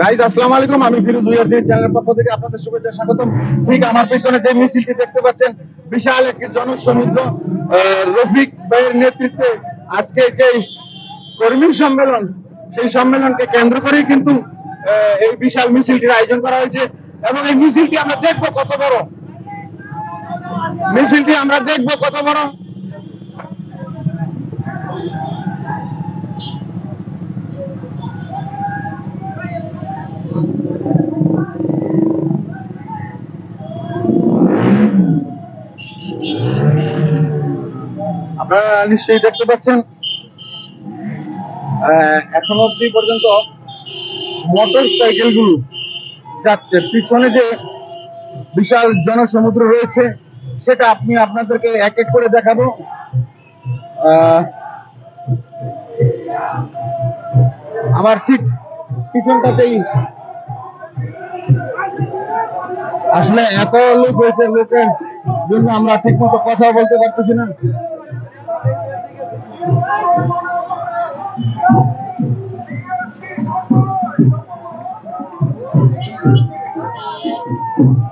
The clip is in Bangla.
গাইজ আসসালামু আলাইকুম। আমি ফিরোজ উইয়ার চ্যানেলের পক্ষ থেকে আপনাদের শুভেচ্ছা, স্বাগতম। ঠিক আমার পেছনে যে মিছিলটি দেখতে পাচ্ছেন, বিশাল একটি জনসমুদ্র রফিক ভাইয়ের নেতৃত্বে আজকে যে কর্মী সম্মেলন, সেই সম্মেলনকে কেন্দ্র করেই কিন্তু এই বিশাল মিছিলটির আয়োজন করা হয়েছে। এবং এই মিছিলটি আমরা দেখব কত বড়। মিছিলটি আমরা দেখব কত বড়। আপনারা নিশ্চয়ই দেখতে পাচ্ছেন এখনও অব্দি পর্যন্ত মোটর সাইকেলগুলো যাচ্ছে। পিছনে যে বিশাল জনসমুদ্র রয়েছে, সেটা আপনি আপনাদেরকে এক এক করে দেখাবো। আমার ঠিক পিছনটাতেই আসলে এত লোক হয়েছে লোকের জন্য আমরা ঠিক মতো কথা বলতে পারতেছি না। Thank you.